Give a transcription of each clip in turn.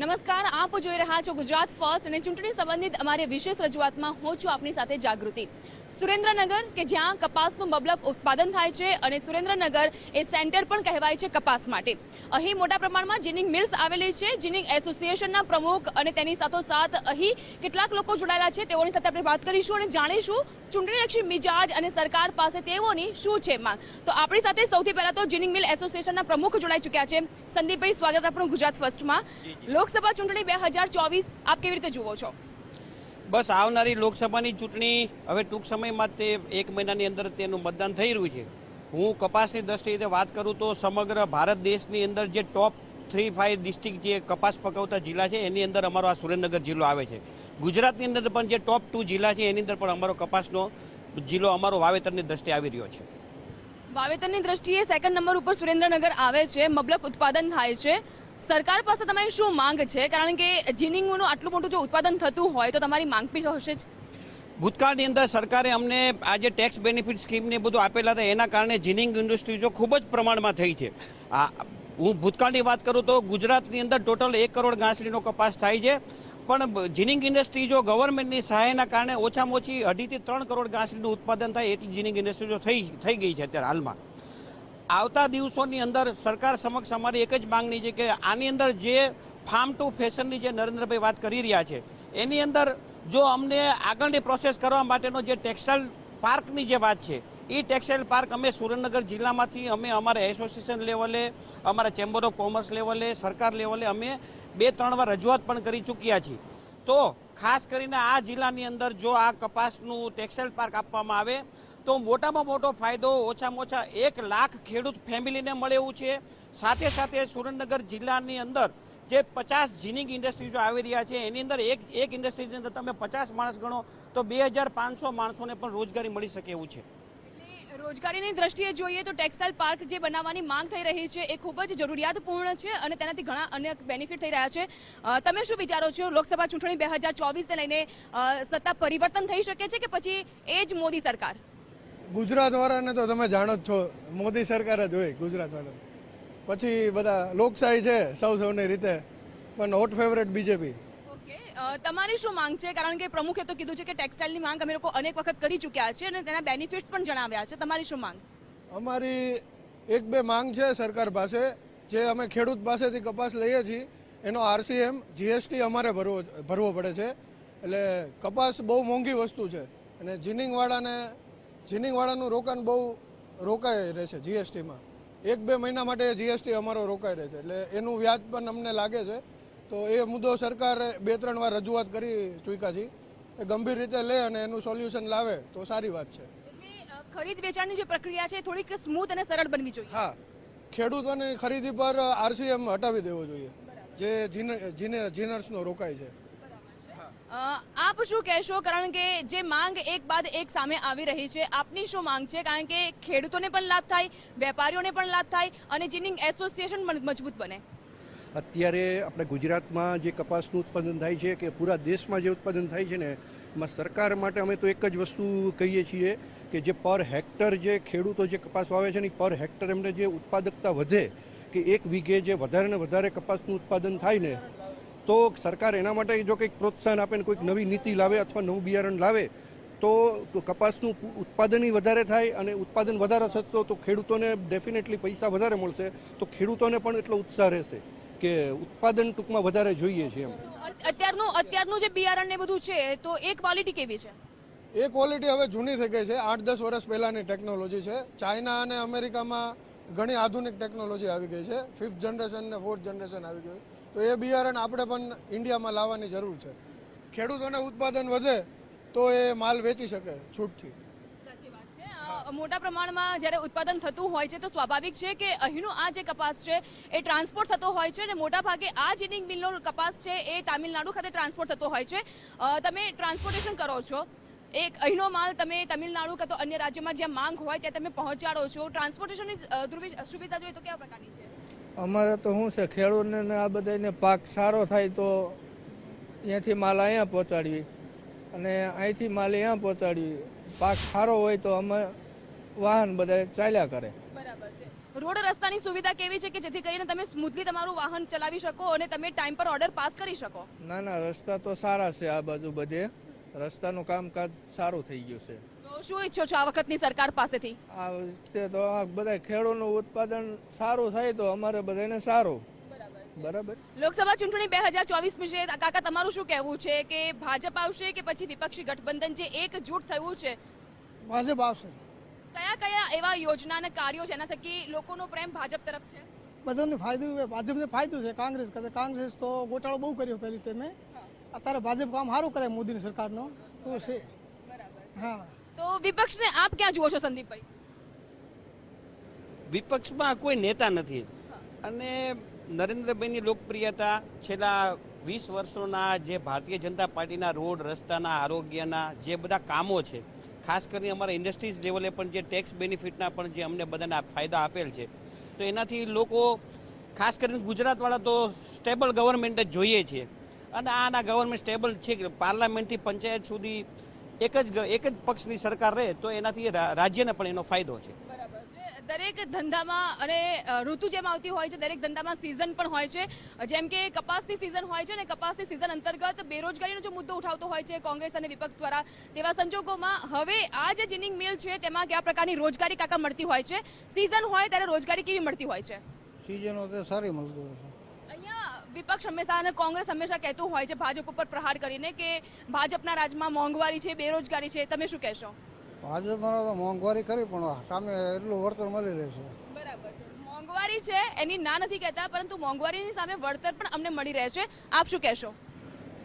નમસ્કાર, આપ જોઈ રહ્યા છો ગુજરાત ફર્સ્ટ અને ચૂંટણી સંબંધિત અમારી વિશેષ રજૂઆતમાં હું છું આપની સાથે જાગૃતિ. સુરેન્દ્રનગર કે જ્યાં કપાસનું મબલક ઉત્પાદન થાય છે અને સુરેન્દ્રનગર એ સેન્ટર પણ કહેવાય છે કપાસ માટે. અહીં મોટા પ્રમાણમાં જીનિંગ મિલ્સ આવેલી છે, જીનિંગ એસોસિએશનના પ્રમુખ અને તેની સાથોસાથ અહીં કેટલાક લોકો જોડાયેલા છે, તેઓની સાથે આપણે વાત કરીશું અને જાણીશું ચૂંટણીલક્ષી મિજાજ અને સરકાર પાસે તેઓની શું છે માંગ. તો આપણી સાથે સૌથી પહેલાં તો જીનિંગ મિલ એસોસિએશનના પ્રમુખ જોડાઈ ચૂક્યા છે. સંદીપભાઈ સ્વાગત આપણું ગુજરાત ફર્સ્ટમાં. લોકસભા ચૂંટણી બે હજાર ચોવીસ આપ કેવી રીતે જુઓ છો? બસ આવનારી લોકસભાની ચૂંટણી હવે ટૂંક સમયમાં તે એક મહિનાની અંદર તેનું મતદાન થઈ રહ્યું છે. હું કપાસની દ્રષ્ટિએ વાત કરું તો સમગ્ર ભારત દેશની અંદર જે ટોપ થ્રી ફાઇવ ડિસ્ટ્રિક્ટ જે કપાસ પકવતા જિલ્લા છે એની અંદર અમારો આ સુરેન્દ્રનગર જિલ્લો આવે છે. ગુજરાતની અંદર પણ જે ટોપ ટુ જિલ્લા છે એની અંદર પણ અમારો કપાસનો જિલ્લો અમારો વાવેતરની દ્રષ્ટિએ આવી રહ્યો છે. વાવેતરની દ્રષ્ટિએ સેકન્ડ નંબર ઉપર સુરેન્દ્રનગર આવે છે, મબલક ઉત્પાદન થાય છે. સરકાર પાસે તમારી શું માંગ છે? કારણ કે જીનિંગનું આટલું મોટું જો ઉત્પાદન થતું હોય તો તમારી માંગ બી હશે જ. ભૂતકાળની અંદર સરકારે અમને આ જે ટેક્સ બેનિફિટ સ્કીમને બધું આપેલા હતા, એના કારણે જીનિંગ ઇન્ડસ્ટ્રીઝો ખૂબ જ પ્રમાણમાં થઈ છે. આ, હું ભૂતકાળની વાત કરું તો ગુજરાતની અંદર ટોટલ એક કરોડ ઘાસલીનો કપાસ થાય છે. પણ જીનિંગ ઇન્ડસ્ટ્રી જો ગવર્મેન્ટની સહાયના કારણે ઓછામાં ઓછી અઢીથી ત્રણ કરોડ ઘાસડીનું ઉત્પાદન થાય એટલી જીનિંગ ઇન્ડસ્ટ્રીઝો થઈ થઈ ગઈ છે અત્યારે હાલમાં. આવતા દિવસોની અંદર સરકાર સમક્ષ અમારી એક જ માંગણી છે કે આની અંદર જે ફાર્મ ટુ ફેશનની જે નરેન્દ્રભાઈ વાત કરી રહ્યા છે, એની અંદર જો અમને આગળની પ્રોસેસ કરવા માટેનો જે ટેક્સટાઇલ પાર્કની જે વાત છે, એ ટેક્સટાઇલ પાર્ક અમે સુરેન્દ્રનગર જિલ્લામાંથી અમે અમારા એસોસિએશન લેવલે અમારા ચેમ્બર ઓફ કોમર્સ લેવલે સરકાર લેવલે અમે બે ત્રણ વાર રજૂઆત પણ કરી ચૂક્યા છીએ. તો ખાસ કરીને આ જિલ્લાની અંદર જો આ કપાસનું ટેક્સટાઇલ પાર્ક આપવામાં આવે, તો મોટામાં મોટો ફાયદો ઓછામાં ઓછા એક લાખ ખેડૂત ફેમિલીને મળે એવું છે. સાથે સાથે સુરેન્દ્રનગર જિલ્લાની અંદર જે પચાસ જીનિંગ ઇન્ડસ્ટ્રીઝો આવી રહ્યા છે, એની અંદર એક એક ઇન્ડસ્ટ્રીની અંદર તમે પચાસ માણસ ગણો, તો બે હજાર પાંચસો માણસોને પણ રોજગારી મળી શકે એવું છે. રોજગારીની દ્રષ્ટિએ જોઈએ તો ટેક્સટાઇલ પાર્ક જે બનાવવાની માંગ થઈ રહી છે એ ખૂબ જ જરૂરિયાતપૂર્ણ છે અને તેનાથી ઘણા અન્ય બેનિફિટ થઈ રહ્યા છે. તમે શું વિચારો છો? લોકસભા ચૂંટણી બે હજાર ચોવીસને લઈને સત્તા પરિવર્તન થઈ શકે છે કે પછી એ જ મોદી સરકાર? ગુજરાતવાળાને તો તમે જાણો જ છો, મોદી સરકાર જ હોય ગુજરાત વાળા પછી બધા લોકશાહી છે સૌ સૌની રીતે, પણ હોટ ફેવરેટ બીજેપી. તમારી શું માંગ છે? કારણ કે પ્રમુખે તો કીધું છે કે ટેક્સટાઇલની માંગ અમે લોકો અનેક વખત કરી ચૂક્યા છે અને તેના બેનિફિટ્સ પણ જણાવ્યા છે. તમારી શું માંગ? અમારી એક બે માંગ છે સરકાર પાસે, જે અમે ખેડૂત પાસેથી કપાસ લઈએ છીએ. એનો આરસીએમ જીએસટી અમારે ભરવો ભરવો પડે છે. એટલે કપાસ બહુ મોંઘી વસ્તુ છે. અને જીનિંગવાળાને, જીનિંગવાળાનું રોકાણ બહુ રોકાઈ રહે છે જીએસટીમાં એક બે મહિના માટે જીએસટી અમારો રોકાઈ રહે છે. એટલે એનું વ્યાજ પણ અમને લાગે છે. તો એ મુદ્દો સરકારે બે ત્રણ વાર રજૂઆત કરી ચૂક્યા છે. એ ગંભીર રીતે લે અને એનું સોલ્યુશન લાવે તો સારી વાત છે. ખરીદ વેચાણની જે પ્રક્રિયા છે થોડીક સ્મૂથ અને સરળ બનવી જોઈએ. હા ખેડૂતોને ખરીદી પર આરસીએમ હટાવી દેવો જોઈએ જે જીન- જીનર્સનો રોકાય છે. આપ શું કહેશો? કારણ કે જે માંગ એક બાદ એક સામે આવી રહી છે આપની શું માંગ છે? કારણ કે ખેડૂતોને પણ લાભ થાય વેપારીઓને પણ લાભ થાય અને જીનિંગ એસોસિએશન મજબૂત બને. અત્યારે આપણે ગુજરાતમાં જે કપાસનું ઉત્પાદન થાય છે કે પૂરા દેશમાં જે ઉત્પાદન થાય છે ને, એમાં સરકાર માટે અમે તો એક જ વસ્તુ કહીએ છીએ કે જે પર હેક્ટર જે ખેડૂતો જે કપાસ વાવે છે ને પર હેક્ટર એમને જે ઉત્પાદકતા વધે કે એક વીઘે જે વધારે ને વધારે કપાસનું ઉત્પાદન થાય ને, તો સરકાર એના માટે જો કંઈક પ્રોત્સાહન આપે ને, કોઈક નવી નીતિ લાવે અથવા નવું બિયારણ લાવે, તો કપાસનું ઉત્પાદન વધારે થાય અને ઉત્પાદન વધારે થતો તો ખેડૂતોને ડેફિનેટલી પૈસા વધારે મળશે, તો ખેડૂતોને પણ એટલો ઉત્સાહ રહેશે. કે ઉત્પાદન ટૂંકમાં વધારે જોઈએ છે એમ. અત્યારનું અત્યારનું જે બિયારણ ને બધું છે તો એ ક્વોલિટી કેવી છે? એ ક્વોલિટી હવે જૂની થઈ ગઈ છે. આઠ દસ વર્ષ પહેલાંની ટેકનોલોજી છે. ચાઇના અને અમેરિકામાં ઘણી આધુનિક ટેકનોલોજી આવી ગઈ છે. ફિફ્થ જનરેશન ને ફોર્થ જનરેશન આવી ગયું તો એ બિયારણ આપણે પણ ઇન્ડિયામાં લાવવાની જરૂર છે. ખેડૂતોને ઉત્પાદન વધે તો એ માલ વેચી શકે છૂટથી. મોટા પ્રમાણમાં જ્યારે ઉત્પાદન થતું હોય છે તો સ્વાભાવિક છે કે અહીંનો આ જે કપાસ છે એ ટ્રાન્સપોર્ટ થતો હોય છે અને મોટા ભાગે આ જીનિંગ મિલનો કપાસ છે એ તામિલનાડુ ખાતે ટ્રાન્સપોર્ટ થતો હોય છે. તમે ટ્રાન્સપોર્ટેશન કરો છો. એક અહીંનો માલ તમે તમિલનાડુ કાં તો અન્ય રાજ્યમાં જ્યાં માંગ હોય ત્યાં તમે પહોંચાડો છો. ટ્રાન્સપોર્ટેશનની સુવિધા જોઈએ તો કેવા પ્રકારની છે? અમારે તો શું છે, ખેડૂતને આ બધાને પાક સારો થાય તો અહીંયાથી માલ અહીંયા પહોંચાડવી. અને અહીંથી માલ અહીંયા પહોંચાડવી. પાક સારો હોય તો અમે વાહન બધા ચાલ્યા કરે. બરાબર છે. રોડ રસ્તાની સુવિધા કેવી છે કે જેથી કરીને તમે સ્મૂથલી તમારું વાહન ચલાવી શકો અને તમે ટાઈમ પર ઓર્ડર પાસ કરી શકો? ના ના રસ્તા તો સારા છે આ બાજુ બધે. રસ્તાનું કામકાજ સારું થઈ ગયું છે. તો શું ઈચ્છો છો આ વખતની સરકાર પાસેથી? આ વખતે તો આ બધા ખેડૂતનું ઉત્પાદન સારું થાય તો અમારે બધાને સારું. બરાબર લોકસભા ચૂંટણી બે હજાર ચોવીસ વિશે કાકા તમારું શું કહેવું છે કે ભાજપ આવશે કે પછી વિપક્ષી ગઠબંધન જે એકજૂટ થયું છે? ભાજપ આવશે. કયા કયા એવા યોજના અને કાર્યો છે એના થકી લોકોનો પ્રેમ ભાજપ તરફ છે? બધાને ફાયદો ભાજપને ફાયદો છે કોંગ્રેસ કરતા કોંગ્રેસ તો ગોટાળો બહુ કર્યો પહેલી ટાઈમે. અત્યારે ભાજપ કામ સારું કરે મોદીની સરકારનો. તો છે. હા. તો વિપક્ષને આપ ક્યાં જુઓ છો સંદીપભાઈ? વિપક્ષમાં કોઈ નેતા નથી. અને નરેન્દ્રભાઈની લોકપ્રિયતા છેલ્લા વીસ વર્ષોના જે ભારતીય જનતા પાર્ટીના રોડ રસ્તાના આરોગ્યના જે બધા કામો છે ખાસ કરીને અમારા ઇન્ડસ્ટ્રીઝ લેવલે પણ જે ટેક્સ બેનિફિટના પણ જે અમને બધાને ફાયદા આપેલ છે. તો એનાથી લોકો, ખાસ કરીને ગુજરાતવાળા તો સ્ટેબલ ગવર્મેન્ટ જ જોઈએ છે. અને આના ગવર્મેન્ટ સ્ટેબલ છે કે પાર્લામેન્ટથી પંચાયત સુધી એક જ એક જ પક્ષની સરકાર રહે તો એનાથી રાજ્યને પણ એનો ફાયદો છે. દરેક ધંધામાં અને ઋતુ જેમ આવતી હોય છે દરેક ધંધામાં સિઝન પણ હોય છે. જેમ કે કપાસની સિઝન હોય છે અને કપાસની સિઝન અંતર્ગત બેરોજગારીનો જે મુદ્દો ઉઠાવતો હોય છે કોંગ્રેસ અને વિપક્ષ દ્વારા તેવા સંજોગોમાં હવે આ જે જીનિંગ મિલ છે તેમાં કયા પ્રકારની રોજગારી કાકા મળતી હોય છે? સિઝન હોય ત્યારે રોજગારી કેવી મળતી હોય છે? સિઝનો તો સારી મળતી હોય છે. વિપક્ષ હંમેશા અને કોંગ્રેસ હંમેશા કહેતું હોય છે ભાજપ ઉપર પ્રહાર કરીને કે ભાજપના રાજમાં મોંઘવારી છે બેરોજગારી છે. તમે શું કહેશો? ભાજપમાં તો મોંઘવારી કરી પણ સામે એટલું વળતર મળી રહે છે બરાબર છે મોંઘવારી છે એની ના નથી કહેતા પરંતુ મોંઘવારીની સામે વળતર પણ અમને મળી રહે છે આપ શું કહેશો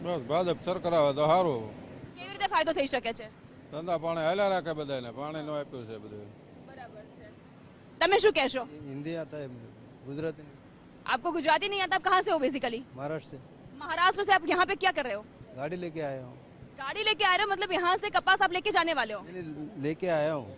બસ ભાજપ સરકાર આવે તો સારું કેવી રીતે ફાયદો થઈ શકે છે ધંધા પાણી હાલ્યા રાખે બધાને પાણી નું આપ્યું છે બધું બરાબર છે તમે શું કહેશો हिंदी आता है मुझे गुजराती नहीं आपको गुजराती नहीं आता आप कहाँ से हो बेसिकली महाराष्ट्र से महाराष्ट्र से आप यहाँ पे क्या कर रहे हो गाड़ी लेके आया हूँ गाड़ी लेके आ रहे हो? मतलब यहाँ से कपास आप लेके जाने वाले हो? लेके आया हूँ।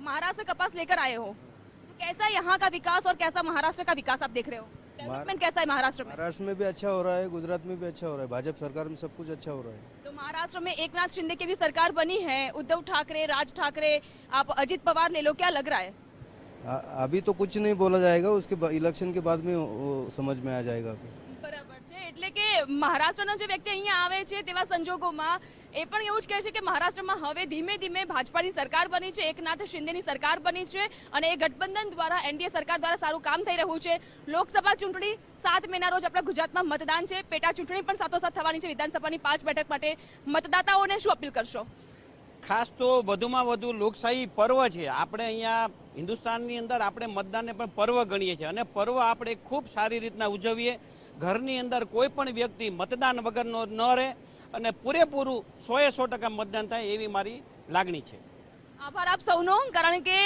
महाराष्ट्र कपास लेकर आए हो। तो कैसा है यहाँ का विकास और कैसा महाराष्ट्र का विकास आप देख रहे हो? डेवलपमेंट कैसा है महाराष्ट्र में? महाराष्ट्र में भी अच्छा हो रहा है गुजरात में भी अच्छा हो रहा है भाजपा सरकार में सब कुछ अच्छा हो रहा है। तो महाराष्ट्र में एक नाथ शिंदे की भी सरकार बनी है उद्धव ठाकरे राज ठाकरे आप अजित पवार ले लो क्या लग रहा है? अभी तो कुछ नहीं बोला जाएगा उसके इलेक्शन के बाद में समझ में आ जाएगा अभी। એટલે કે મહારાષ્ટ્રનો જે વ્યક્તિ અહીંયા આવે છે તેવા સંજોગોમાં એ પણ એવું જ કહે છે કે મહારાષ્ટ્રમાં હવે ધીમે ધીમે ભાજપાની સરકાર બની છે, એકનાથ શિંદેની સરકાર બની છે અને એ ગઠબંધન દ્વારા, એનડીએ સરકાર દ્વારા સારું કામ થઈ રહ્યું છે. લોકસભા ચૂંટણી સાત મેના રોજ આપણા ગુજરાતમાં મતદાન છે. પેટા ચૂંટણી પણ સાથોસાથ થવાની છે. વિધાનસભાની પાંચ બેઠક માટે મતદાતાઓને શું અપીલ કરશો? ખાસ તો વધુમાં વધુ લોકશાહી પર્વ છે. આપણે અહીંયા હિન્દુસ્તાનની અંદર આપણે મતદાનને પણ પર્વ ગણીએ છીએ અને પર્વ આપણે ખૂબ સારી રીતના ઉજવીએ. ઘરની અંદર કોઈ પણ વ્યક્તિ મતદાન વગરનો ન રહે અને પૂરેપૂરું સોએ સો ટકા મતદાન થાય એવી મારી લાગણી છે. આભાર આપ સૌનો, કારણ કે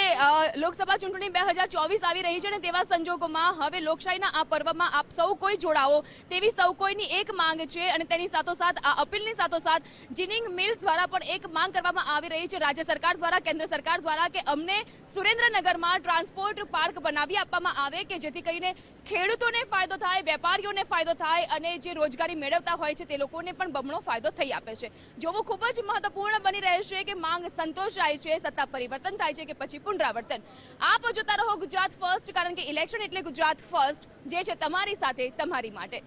લોકસભા ચૂંટણી બે હજાર ચોવીસ આવી રહી છે અને તેવા સંજોગોમાં હવે લોકશાહીના આ પર્વમાં આપ સૌ કોઈ જોડાઓ, તેવી સૌ કોઈની એક માંગ છે અને તેની સાથોસાથ, આ અપીલની સાથોસાથ જીનિંગ મિલ્સ દ્વારા પણ એક માંગ કરવામાં આવી રહી છે. રાજ્ય સરકાર દ્વારા, કેન્દ્ર સરકાર દ્વારા કે અમને સુરેન્દ્રનગરમાં ટ્રાન્સપોર્ટ પાર્ક બનાવી આપવામાં આવે કે જેથી કરીને ખેડૂતોને ફાયદો થાય, વેપારીઓને ફાયદો થાય અને જે રોજગારી મેળવતા હોય છે તે લોકોને પણ બમણો ફાયદો થઈ આપે છે. જોવું ખૂબ જ મહત્વપૂર્ણ બની રહેશે કે માંગ સંતોષાય છે, સત્તા પરિવર્તન થાય છે કે પછી પુનરાવર્તન. આપ જોતા રહો ગુજરાત ફર્સ્ટ, કારણ કે ઇલેક્શન એટલે ગુજરાત ફર્સ્ટ, જે છે તમારી સાથે, તમારી માટે.